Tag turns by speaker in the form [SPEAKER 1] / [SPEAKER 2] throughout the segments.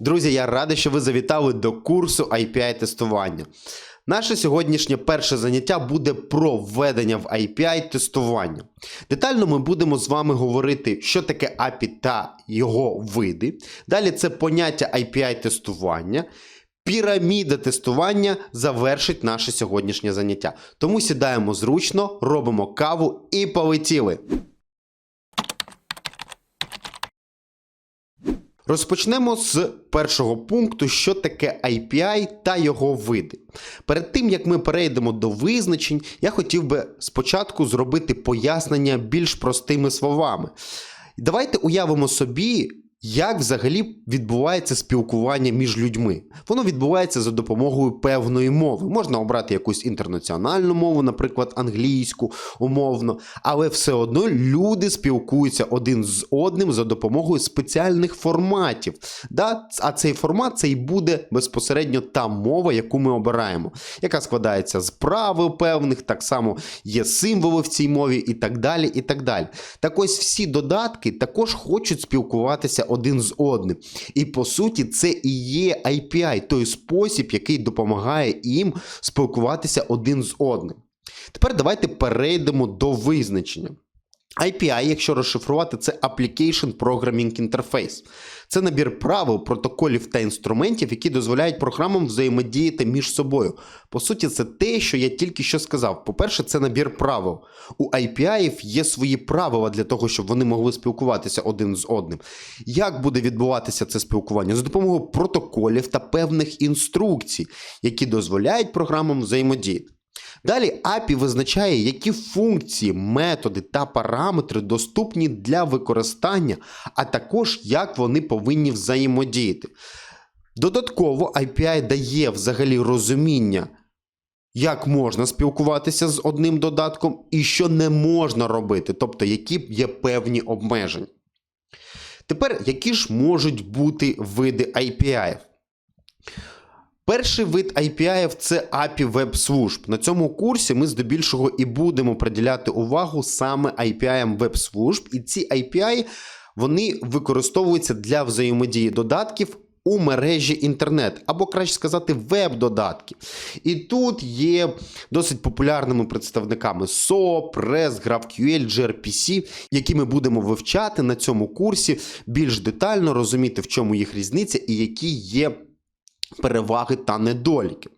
[SPEAKER 1] Друзі, я радий, що ви завітали до курсу IPI тестування. Наше сьогоднішнє перше заняття буде про введення в IPI тестування. Детально ми будемо з вами говорити, що таке API та його види. Далі це поняття IPI тестування. Піраміда тестування завершить наше сьогоднішнє заняття. Тому сідаємо зручно, робимо каву і полетіли. Розпочнемо з першого пункту, що таке IPI та його види. Перед тим як ми перейдемо до визначень, я хотів би спочатку зробити пояснення більш простими словами. Давайте уявимо собі, як взагалі відбувається спілкування між людьми. Воно відбувається за допомогою певної мови. Можна обрати якусь інтернаціональну мову, наприклад, англійську умовно, але все одно люди спілкуються один з одним за допомогою спеціальних форматів. Да? А цей формат це і буде безпосередньо та мова, яку ми обираємо, яка складається з правил певних, так само є символи в цій мові і так далі. і так далі. Так ось всі додатки також хочуть спілкуватися один з одним. І по суті, це і є API, той спосіб, який допомагає їм спілкуватися один з одним. Тепер давайте перейдемо до визначення. API, якщо розшифрувати, це Application Programming Interface. Це набір правил, протоколів та інструментів, які дозволяють програмам взаємодіяти між собою. По суті, це те, що я тільки що сказав. По-перше, це набір правил. У IPI є свої правила для того, щоб вони могли спілкуватися один з одним. Як буде відбуватися це спілкування? За допомогою протоколів та певних інструкцій, які дозволяють програмам взаємодіяти. Далі API визначає, які функції, методи та параметри доступні для використання, а також як вони повинні взаємодіяти. Додатково API дає взагалі розуміння, як можна спілкуватися з одним додатком і що не можна робити, тобто які є певні обмеження. Тепер, які ж можуть бути види API? Перший вид API це API веб-служб. На цьому курсі ми здебільшого і будемо приділяти увагу саме API веб-служб. І ці API вони використовуються для взаємодії додатків. У мережі інтернет, або краще сказати, веб-додатки. І тут є досить популярними представниками SOAP, REST, GraphQL, gRPC, які ми будемо вивчати на цьому курсі більш детально, розуміти, в чому їх різниця і які є переваги та недоліки.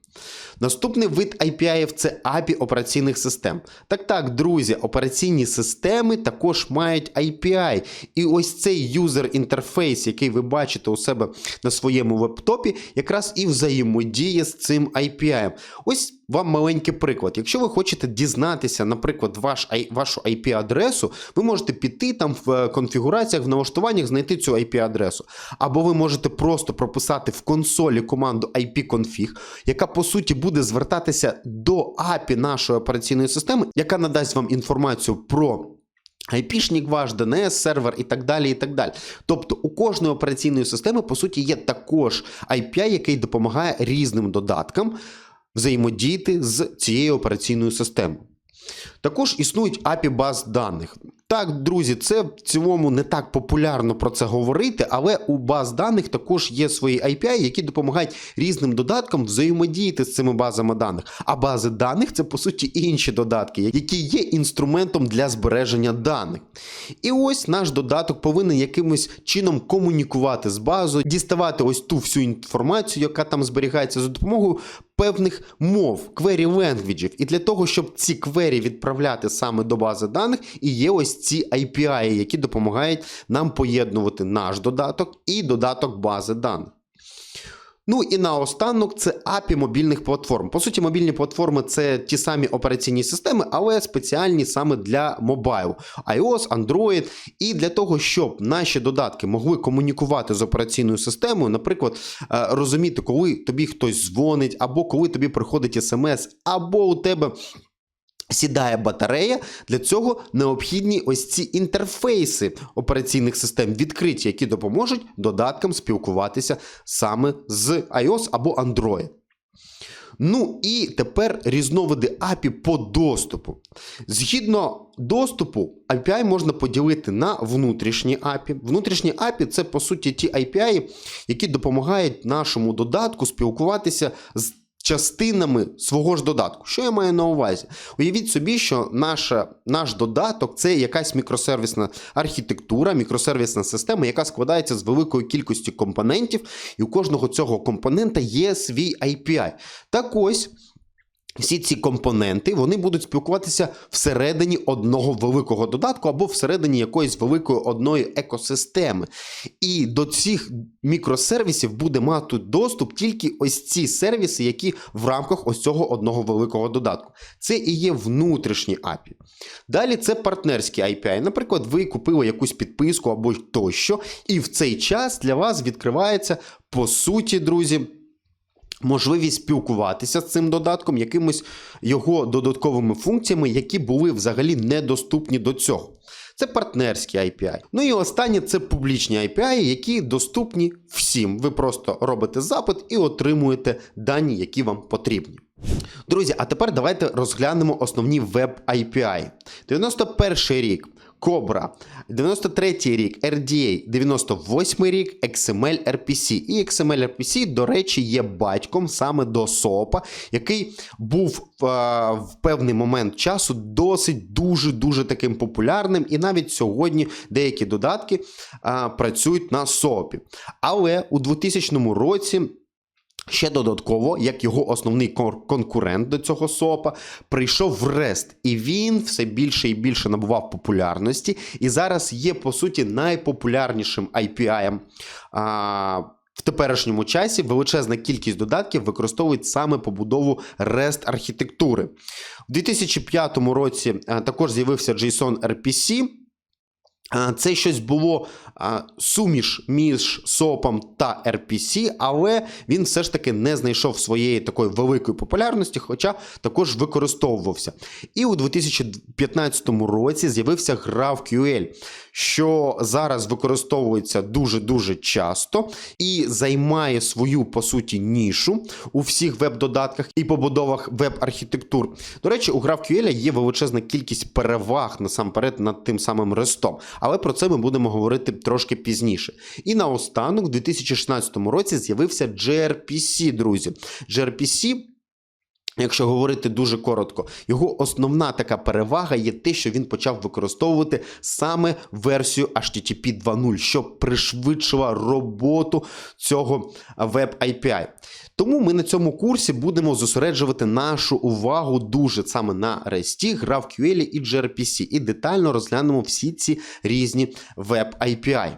[SPEAKER 1] Наступний вид IPI це API операційних систем. Так так, друзі, операційні системи також мають IPI. І ось цей юзер інтерфейс, який ви бачите у себе на своєму вебтопі, якраз і взаємодіє з цим IPI. Ось вам маленький приклад. Якщо ви хочете дізнатися, наприклад, ваш, вашу IP-адресу, ви можете піти там в конфігураціях, в налаштуваннях, знайти цю IP-адресу. Або ви можете просто прописати в консолі команду ipconfig, яка по суті буде звертатися до API нашої операційної системи, яка надасть вам інформацію про. IP-шник ваш, DNS сервер і так далі. і так далі. Тобто у кожної операційної системи, по суті, є також API, який допомагає різним додаткам взаємодіяти з цією операційною системою. Також існують API баз даних. Так, друзі, це в цілому не так популярно про це говорити, але у баз даних також є свої API, які допомагають різним додаткам взаємодіяти з цими базами даних. А бази даних це по суті інші додатки, які є інструментом для збереження даних. І ось наш додаток повинен якимось чином комунікувати з базою, діставати ось ту всю інформацію, яка там зберігається за допомогою певних мов, query languages. І для того, щоб ці квері відправляти саме до бази даних, і є ось ці API, які допомагають нам поєднувати наш додаток і додаток бази даних. Ну і наостанок це API мобільних платформ. По суті, мобільні платформи це ті самі операційні системи, але спеціальні саме для мобайл, iOS, Android. І для того, щоб наші додатки могли комунікувати з операційною системою, наприклад, розуміти, коли тобі хтось дзвонить, або коли тобі приходить смс, або у тебе. Сідає батарея, для цього необхідні ось ці інтерфейси операційних систем відкриті, які допоможуть додаткам спілкуватися саме з iOS або Android. Ну і тепер різновиди API по доступу. Згідно доступу, API можна поділити на внутрішні API. Внутрішні API це по суті ті API, які допомагають нашому додатку спілкуватися з частинами свого ж додатку. Що я маю на увазі? Уявіть собі, що наша, наш додаток це якась мікросервісна архітектура, мікросервісна система, яка складається з великої кількості компонентів, і у кожного цього компонента є свій API. Так ось. Всі ці компоненти вони будуть спілкуватися всередині одного великого додатку або всередині якоїсь великої одної екосистеми. І до цих мікросервісів буде мати доступ тільки ось ці сервіси, які в рамках ось цього одного великого додатку. Це і є внутрішні API. Далі це партнерські API. Наприклад, ви купили якусь підписку або тощо, і в цей час для вас відкривається, по суті, друзі можливість спілкуватися з цим додатком, якимось його додатковими функціями, які були взагалі недоступні до цього. Це партнерські API. Ну і останнє це публічні API, які доступні всім. Ви просто робите запит і отримуєте дані, які вам потрібні. Друзі, а тепер давайте розглянемо основні веб API. 91 рік. Cobra, 93 рік RDA, 98 рік XML RPC. І XML RPC, до речі, є батьком саме до SOAP, який був е, в певний момент часу досить дуже-дуже таким популярним. І навіть сьогодні деякі додатки е, працюють на SOAP. Але у 2000 році. Ще додатково, як його основний конкурент до цього СОПа, прийшов REST, і він все більше і більше набував популярності, і зараз є по суті найпопулярнішим API. А, в теперішньому часі величезна кількість додатків використовують саме побудову REST архітектури. У 2005 році а, також з'явився JSON RPC. А, Це щось було суміш між СОПом та RPC, але він все ж таки не знайшов своєї такої великої популярності, хоча також використовувався. І у 2015 році з'явився GraphQL, що зараз використовується дуже-дуже часто і займає свою, по суті, нішу у всіх веб-додатках і побудовах веб-архітектур. До речі, у GraphQL є величезна кількість переваг насамперед над тим самим REST. Але про це ми будемо говорити трошки пізніше. І наостанок, в 2016 році з'явився gRPC, друзі. gRPC Якщо говорити дуже коротко, його основна така перевага є те, що він почав використовувати саме версію HTTP 2.0, що пришвидшила роботу цього веб API. Тому ми на цьому курсі будемо зосереджувати нашу увагу дуже саме на REST, GraphQL і gRPC, і детально розглянемо всі ці різні веб API.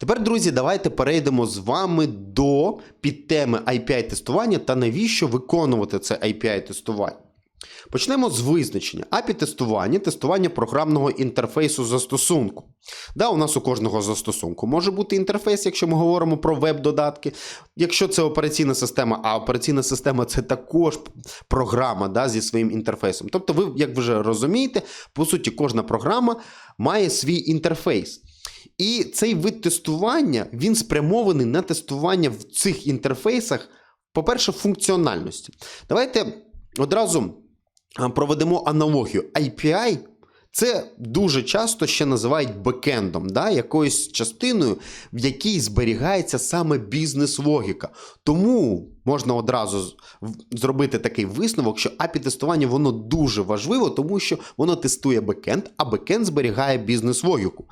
[SPEAKER 1] Тепер, друзі, давайте перейдемо з вами до підтеми API-тестування та навіщо виконувати це API-тестування. Почнемо з визначення. API-тестування тестування програмного інтерфейсу застосунку. Да, у нас у кожного застосунку може бути інтерфейс, якщо ми говоримо про веб-додатки. Якщо це операційна система, а операційна система це також програма да, зі своїм інтерфейсом. Тобто, ви, як ви вже розумієте, по суті, кожна програма має свій інтерфейс. І цей вид тестування він спрямований на тестування в цих інтерфейсах, по-перше, функціональності. Давайте одразу проведемо аналогію. API це дуже часто ще називають бекендом, да, якоюсь частиною, в якій зберігається саме бізнес-логіка. Тому можна одразу зробити такий висновок, що API-тестування воно дуже важливо, тому що воно тестує бекенд, а бекенд зберігає бізнес-логіку.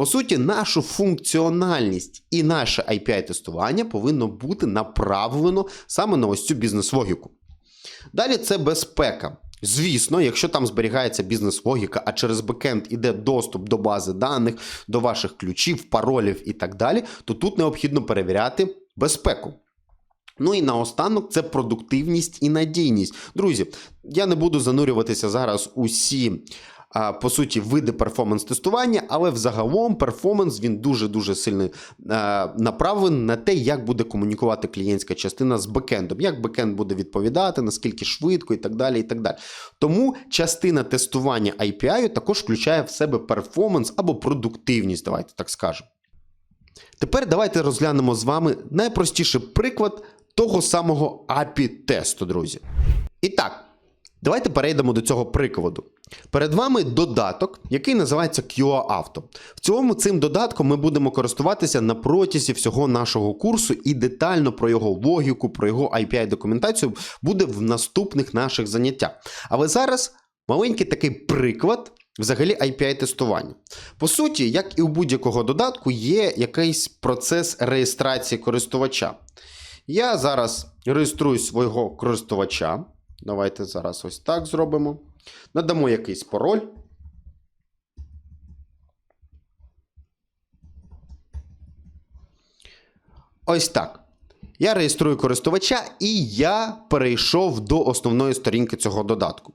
[SPEAKER 1] По суті, нашу функціональність і наше API-тестування повинно бути направлено саме на ось цю бізнес-логіку. Далі це безпека. Звісно, якщо там зберігається бізнес-логіка, а через бекенд іде доступ до бази даних, до ваших ключів, паролів і так далі, то тут необхідно перевіряти безпеку. Ну і наостанок це продуктивність і надійність. Друзі, я не буду занурюватися зараз усі. По суті, види перформанс-тестування, але взагалом перформанс він дуже-дуже сильно направлений на те, як буде комунікувати клієнтська частина з бекендом, як бекенд буде відповідати, наскільки швидко і так далі. і так далі. Тому частина тестування API також включає в себе перформанс або продуктивність, давайте так скажемо. Тепер давайте розглянемо з вами найпростіший приклад того самого API-тесту, друзі. І так, давайте перейдемо до цього прикладу. Перед вами додаток, який називається QA Auto. В цілому цим додатком ми будемо користуватися на протязі всього нашого курсу і детально про його логіку, про його API-документацію буде в наступних наших заняттях. Але зараз маленький такий приклад. Взагалі API-тестування. По суті, як і у будь-якого додатку, є якийсь процес реєстрації користувача. Я зараз реєструю свого користувача. Давайте зараз ось так зробимо. Надамо якийсь пароль. Ось так. Я реєструю користувача і я перейшов до основної сторінки цього додатку.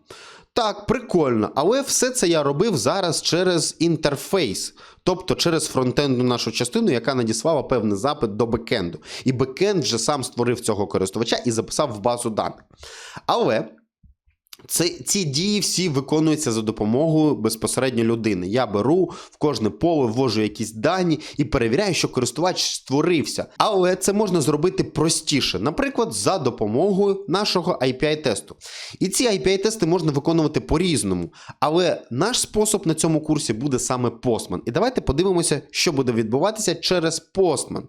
[SPEAKER 1] Так, прикольно, але все це я робив зараз через інтерфейс, тобто через фронтендну нашу частину, яка надіслала певний запит до бекенду. І бекенд вже сам створив цього користувача і записав в базу даних. Але це, ці дії всі виконуються за допомогою безпосередньо людини. Я беру в кожне поле, ввожу якісь дані і перевіряю, що користувач створився. Але це можна зробити простіше, наприклад, за допомогою нашого API-тесту. І ці API-тести можна виконувати по-різному. Але наш спосіб на цьому курсі буде саме Postman. І давайте подивимося, що буде відбуватися через Postman.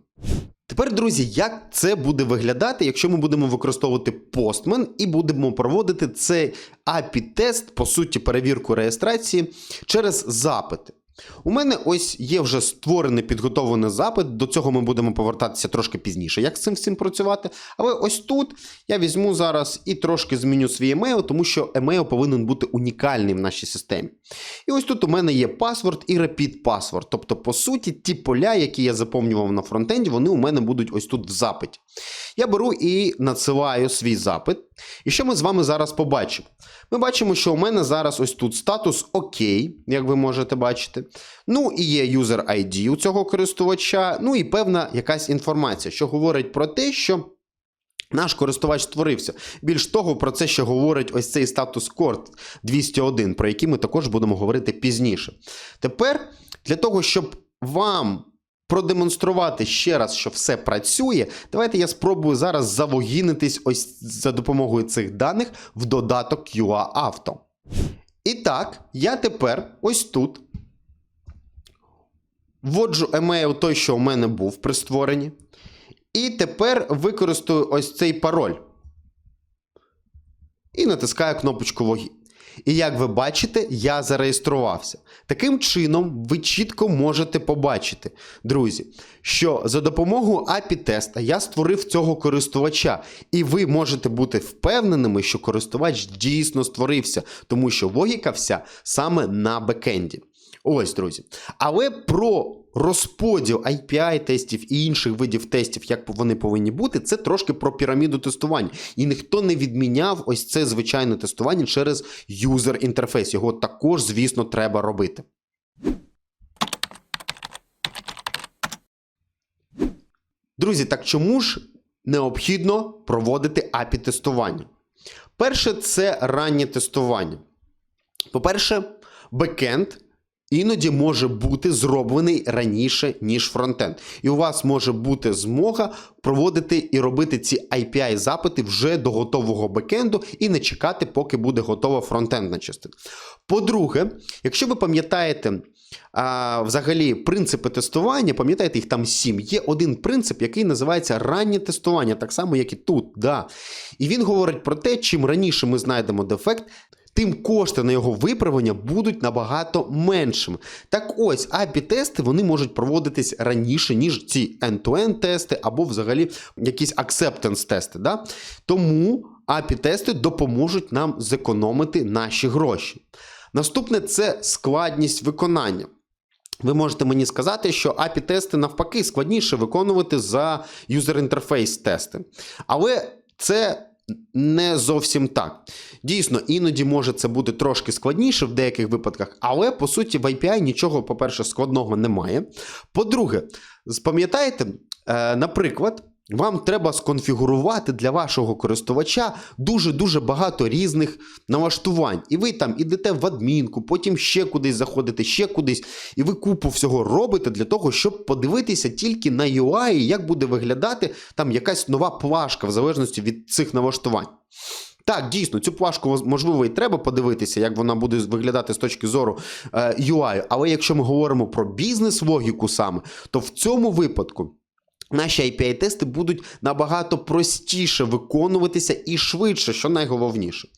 [SPEAKER 1] Тепер, друзі, як це буде виглядати, якщо ми будемо використовувати Postman і будемо проводити цей API-тест, по суті, перевірку реєстрації через запити. У мене ось є вже створений підготовлений запит. До цього ми будемо повертатися трошки пізніше, як з цим всім працювати. Але ось тут я візьму зараз і трошки зміню свій емейл, тому що емейл повинен бути унікальний в нашій системі. І ось тут у мене є паспорт і repeat password. Тобто, по суті, ті поля, які я заповнював на фронтенді, вони у мене будуть ось тут в запиті. Я беру і надсилаю свій запит. І що ми з вами зараз побачимо? Ми бачимо, що у мене зараз ось тут статус ОК, як ви можете бачити. Ну і є user ID у цього користувача, ну і певна якась інформація, що говорить про те, що. Наш користувач створився. Більш того, про це ще говорить ось цей статус корд 201, про який ми також будемо говорити пізніше. Тепер для того, щоб вам продемонструвати ще раз, що все працює, давайте я спробую зараз залогінитись ось за допомогою цих даних в додаток QA Auto. І так, я тепер ось тут вводжу емейл той, що у мене був при створенні. І тепер використаю ось цей пароль. І натискаю кнопочку логін. І як ви бачите, я зареєструвався. Таким чином, ви чітко можете побачити, друзі, що за допомогою API-теста я створив цього користувача, і ви можете бути впевненими, що користувач дійсно створився, тому що логіка вся саме на бекенді. Ось, друзі. Але про розподіл API-тестів і інших видів тестів, як вони повинні бути, це трошки про піраміду тестування. І ніхто не відміняв ось це звичайне тестування через юзер-інтерфейс. Його також, звісно, треба робити. Друзі, так чому ж необхідно проводити API-тестування? Перше, це раннє тестування. По-перше, бекенд іноді може бути зроблений раніше, ніж фронтенд. І у вас може бути змога проводити і робити ці API-запити вже до готового бекенду і не чекати, поки буде готова фронтендна частина. По-друге, якщо ви пам'ятаєте. А, Взагалі, принципи тестування, пам'ятаєте, їх там сім. Є один принцип, який називається раннє тестування, так само, як і тут. Да. І він говорить про те, чим раніше ми знайдемо дефект, тим кошти на його виправлення будуть набагато меншими. Так ось, API-тести вони можуть проводитись раніше, ніж ці end-to-end тести або взагалі якісь acceptance тести. Да? Тому API-тести допоможуть нам зекономити наші гроші. Наступне це складність виконання. Ви можете мені сказати, що API-тести навпаки складніше виконувати за юзер-інтерфейс тести. Але це не зовсім так. Дійсно, іноді може це бути трошки складніше в деяких випадках, але по суті в API нічого, по-перше, складного немає. По-друге, пам'ятаєте, е, наприклад, вам треба сконфігурувати для вашого користувача дуже-дуже багато різних налаштувань. І ви там ідете в адмінку, потім ще кудись заходите, ще кудись, і ви купу всього робите для того, щоб подивитися тільки на UI, як буде виглядати там якась нова плашка в залежності від цих налаштувань. Так, дійсно, цю плашку можливо і треба подивитися, як вона буде виглядати з точки зору е, UI. Але якщо ми говоримо про бізнес-логіку саме, то в цьому випадку. Наші API-тести будуть набагато простіше виконуватися і швидше, що найголовніше.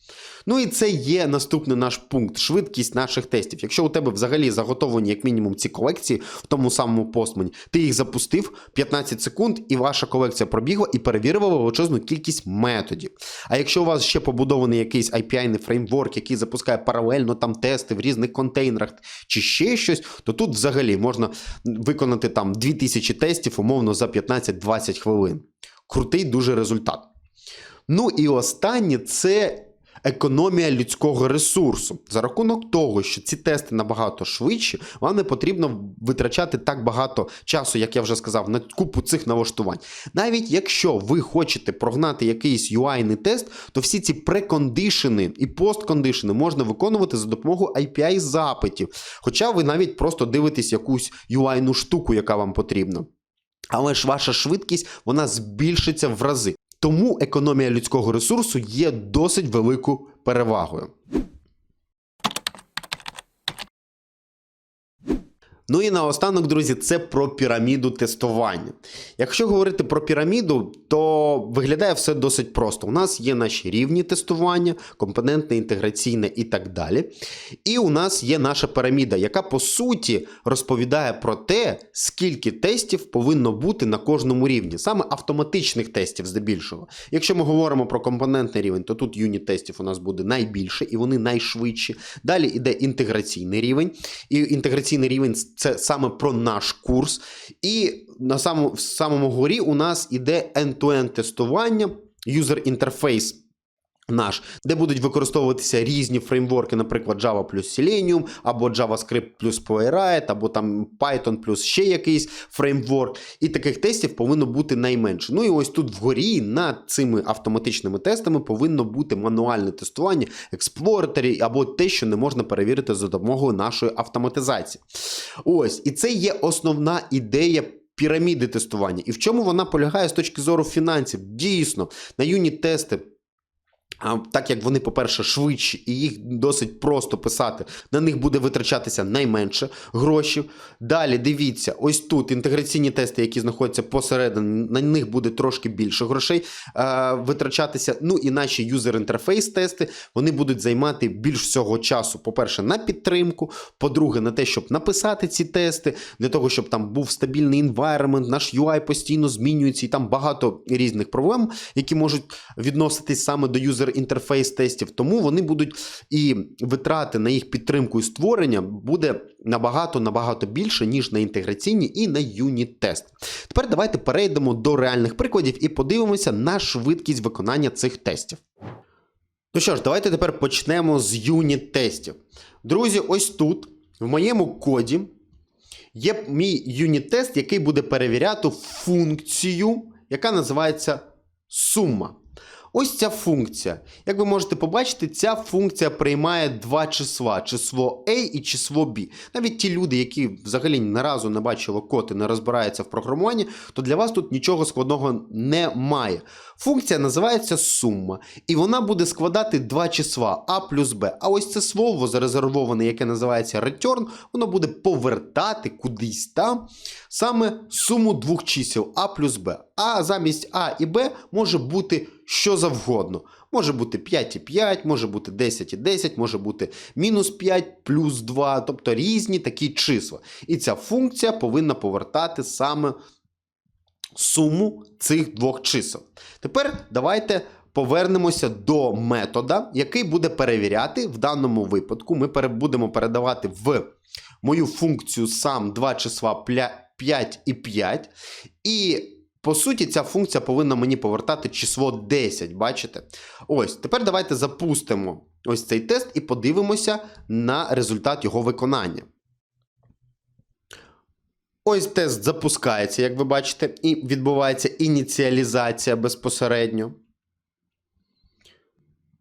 [SPEAKER 1] Ну і це є наступний наш пункт швидкість наших тестів. Якщо у тебе взагалі заготовлені, як мінімум, ці колекції в тому самому постмені, ти їх запустив 15 секунд, і ваша колекція пробігла і перевірила величезну кількість методів. А якщо у вас ще побудований якийсь API-ний фреймворк, який запускає паралельно там тести в різних контейнерах чи ще щось, то тут взагалі можна виконати там 2000 тестів умовно за 15-20 хвилин. Крутий дуже результат. Ну і останнє це економія людського ресурсу. За рахунок того, що ці тести набагато швидші, вам не потрібно витрачати так багато часу, як я вже сказав, на купу цих налаштувань. Навіть якщо ви хочете прогнати якийсь UI-ний тест, то всі ці прекондишени і посткондишени можна виконувати за допомогою API запитів. Хоча ви навіть просто дивитесь якусь UI-ну штуку, яка вам потрібна. Але ж ваша швидкість вона збільшиться в рази. Тому економія людського ресурсу є досить великою перевагою. Ну і наостанок, друзі, це про піраміду тестування. Якщо говорити про піраміду, то виглядає все досить просто. У нас є наші рівні тестування, компонентне, інтеграційне і так далі. І у нас є наша піраміда, яка по суті розповідає про те, скільки тестів повинно бути на кожному рівні, саме автоматичних тестів здебільшого. Якщо ми говоримо про компонентний рівень, то тут юніт тестів у нас буде найбільше і вони найшвидші. Далі йде інтеграційний рівень, і інтеграційний рівень це саме про наш курс. І на самому, в самому горі у нас іде end-to-end тестування, user interface наш, де будуть використовуватися різні фреймворки, наприклад, Java плюс Selenium, або JavaScript плюс Playwright, або там Python плюс ще якийсь фреймворк. І таких тестів повинно бути найменше. Ну і ось тут вгорі над цими автоматичними тестами повинно бути мануальне тестування, експлораторі або те, що не можна перевірити за допомогою нашої автоматизації. Ось, і це є основна ідея. Піраміди тестування. І в чому вона полягає з точки зору фінансів? Дійсно, на юніт-тести а так як вони, по-перше, швидші і їх досить просто писати, на них буде витрачатися найменше грошей. Далі дивіться, ось тут інтеграційні тести, які знаходяться посередині, на них буде трошки більше грошей е, витрачатися. Ну і наші юзер-інтерфейс тести вони будуть займати більш всього часу. По-перше, на підтримку, по-друге, на те, щоб написати ці тести, для того, щоб там був стабільний environment, наш UI постійно змінюється, і там багато різних проблем, які можуть відноситись саме до юзер інтерфейс тестів, тому вони будуть і витрати на їх підтримку і створення буде набагато набагато більше, ніж на інтеграційні і на юніт тест. Тепер давайте перейдемо до реальних прикладів і подивимося на швидкість виконання цих тестів. Ну що ж, давайте тепер почнемо з юніт тестів. Друзі, ось тут, в моєму коді, є мій юніт-тест, який буде перевіряти функцію, яка називається сума. Ось ця функція. Як ви можете побачити, ця функція приймає два числа: число A і число B. Навіть ті люди, які взагалі ні разу не бачили код і не розбираються в програмуванні, то для вас тут нічого складного немає. Функція називається сума, і вона буде складати два числа А плюс Б. А ось це слово зарезервоване, яке називається return, воно буде повертати кудись там саме суму двох чисел А плюс Б. А замість А і Б може бути що завгодно. Може бути 5,5, може бути 10,10, може бути мінус 5 плюс 2, тобто різні такі числа. І ця функція повинна повертати саме суму цих двох чисел. Тепер давайте повернемося до метода, який буде перевіряти в даному випадку. Ми будемо передавати в мою функцію сам два числа 5 і 5. І по суті, ця функція повинна мені повертати число 10, бачите? Ось, тепер давайте запустимо ось цей тест і подивимося на результат його виконання. Ось тест запускається, як ви бачите, і відбувається ініціалізація безпосередньо.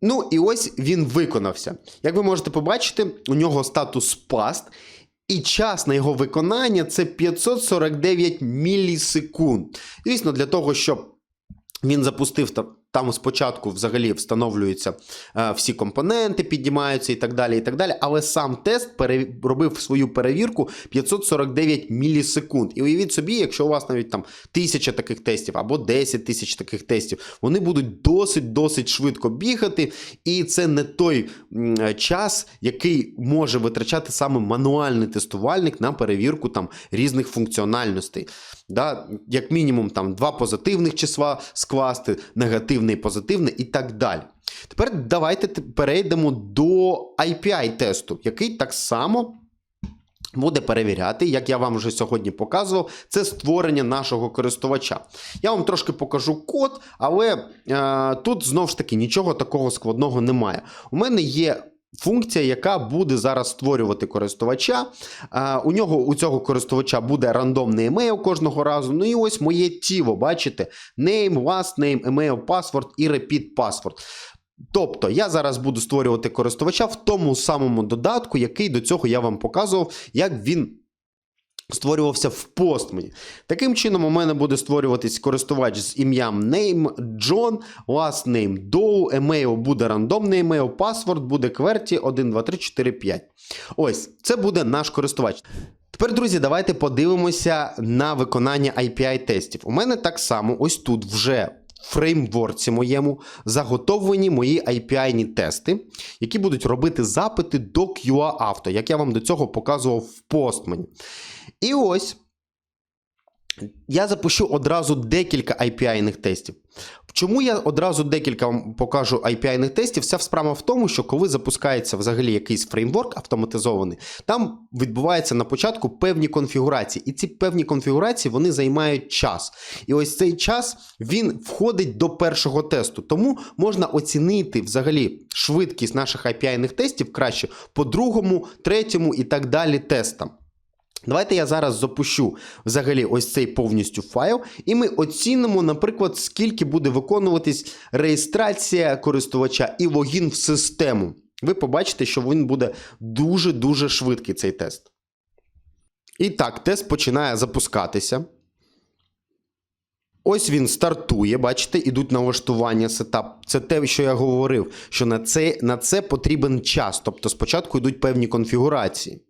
[SPEAKER 1] Ну, і ось він виконався. Як ви можете побачити, у нього статус паст, і час на його виконання це 549 мілісекунд. Звісно, для того, щоб він запустив та- там спочатку взагалі встановлюються е, всі компоненти, піднімаються і так далі. і так далі. Але сам тест робив свою перевірку 549 мілісекунд. І уявіть собі, якщо у вас навіть там тисяча таких тестів або 10 тисяч таких тестів, вони будуть досить-досить швидко бігати, і це не той час, який може витрачати саме мануальний тестувальник на перевірку там різних функціональностей. Да? Як мінімум там два позитивних числа скласти, негативне і позитивне і так далі. Тепер давайте перейдемо до IPI-тесту, який так само буде перевіряти, як я вам вже сьогодні показував, це створення нашого користувача. Я вам трошки покажу код, але е, тут знову ж таки нічого такого складного немає. У мене є. Функція, яка буде зараз створювати користувача. У нього у цього користувача буде рандомний емейл кожного разу. Ну і ось моє тіло, бачите? Name, last name, email, password і repeat password. Тобто я зараз буду створювати користувача в тому самому додатку, який до цього я вам показував, як він створювався в постмені. Таким чином, у мене буде створюватись користувач з ім'ям name John, last name Doe, емейл буде рандомний емейл, паспорт буде QWERTY 1, 2, 3, 4, 5. Ось, це буде наш користувач. Тепер, друзі, давайте подивимося на виконання API-тестів. У мене так само ось тут вже фреймворці моєму заготовлені мої API-ні тести, які будуть робити запити до QA-авто, як я вам до цього показував в постмені. І ось я запущу одразу декілька API-них тестів. Чому я одразу декілька вам покажу API-них тестів? Вся справа в тому, що коли запускається взагалі якийсь фреймворк автоматизований, там відбуваються на початку певні конфігурації. І ці певні конфігурації вони займають час. І ось цей час він входить до першого тесту. Тому можна оцінити взагалі швидкість наших API-них тестів краще по другому, третьому і так далі тестам. Давайте я зараз запущу взагалі ось цей повністю файл, і ми оцінимо, наприклад, скільки буде виконуватись реєстрація користувача і логін в систему. Ви побачите, що він буде дуже-дуже швидкий цей тест. І так, тест починає запускатися. Ось він стартує, бачите, ідуть налаштування сетап. Це те, що я говорив, що на це, на це потрібен час. Тобто спочатку йдуть певні конфігурації.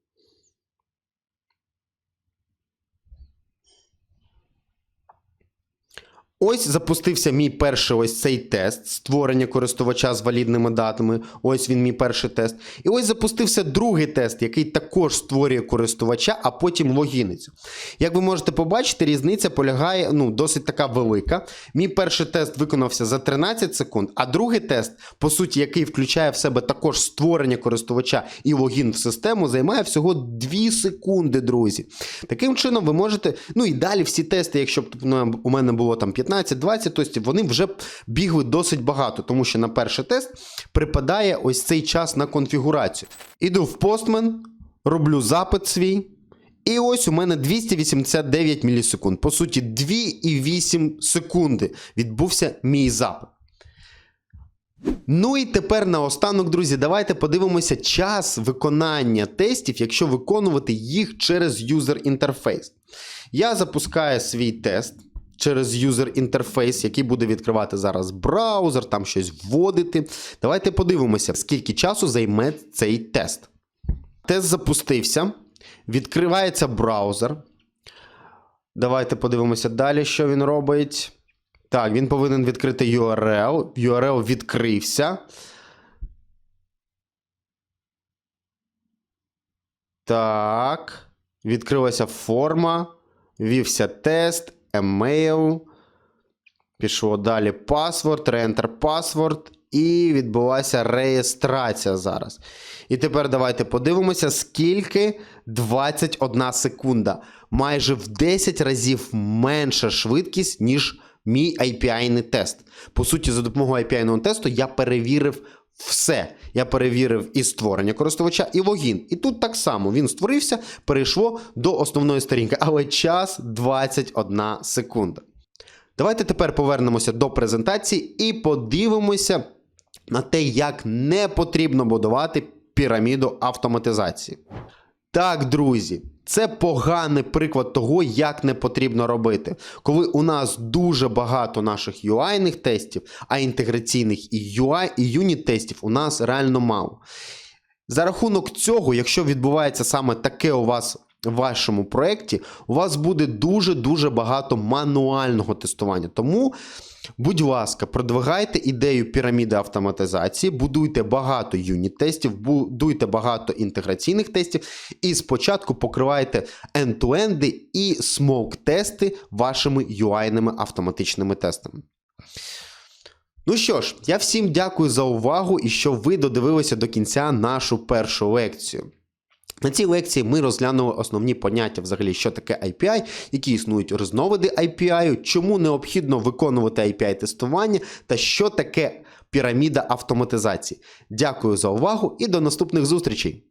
[SPEAKER 1] Ось запустився мій перший ось цей тест створення користувача з валідними датами. Ось він мій перший тест. І ось запустився другий тест, який також створює користувача, а потім логіниться. Як ви можете побачити, різниця полягає ну, досить така велика. Мій перший тест виконався за 13 секунд, а другий тест, по суті, який включає в себе також створення користувача і логін в систему, займає всього 2 секунди, друзі. Таким чином, ви можете. Ну і далі всі тести, якщо б ну, у мене було там 15-20 тестів, вони вже бігли досить багато, тому що на перший тест припадає ось цей час на конфігурацію. Іду в Postman, роблю запит свій. І ось у мене 289 мілісекунд. По суті, 2,8 секунди відбувся мій запит. Ну і тепер наостанок, друзі, давайте подивимося час виконання тестів, якщо виконувати їх через юзер інтерфейс. Я запускаю свій тест через юзер інтерфейс, який буде відкривати зараз браузер, там щось вводити. Давайте подивимося, скільки часу займе цей тест. Тест запустився. Відкривається браузер. Давайте подивимося далі, що він робить. Так, він повинен відкрити URL. URL відкрився. Так. Відкрилася форма. Вівся тест, емейл. Пішло далі паспорт, реентер паспорт. І відбулася реєстрація зараз. І тепер давайте подивимося, скільки 21 секунда. Майже в 10 разів менша швидкість, ніж мій API-ний тест. По суті, за допомогою API-ного тесту я перевірив Все. Я перевірив і створення користувача, і логін. І тут так само він створився, перейшло до основної сторінки, але час 21 секунда. Давайте тепер повернемося до презентації і подивимося на те, як не потрібно будувати піраміду автоматизації. Так, друзі, це поганий приклад того, як не потрібно робити. Коли у нас дуже багато наших UI-них тестів, а інтеграційних і UI, і юніт тестів у нас реально мало. За рахунок цього, якщо відбувається саме таке у вас вашому проєкті, у вас буде дуже-дуже багато мануального тестування. Тому, будь ласка, продвигайте ідею піраміди автоматизації, будуйте багато юніт-тестів, будуйте багато інтеграційних тестів і спочатку покривайте end-to-end і смоук-тести вашими UI-ними автоматичними тестами. Ну що ж, я всім дякую за увагу і що ви додивилися до кінця нашу першу лекцію. На цій лекції ми розглянули основні поняття взагалі, що таке API, які існують різновиди API, чому необхідно виконувати API-тестування та що таке піраміда автоматизації. Дякую за увагу і до наступних зустрічей!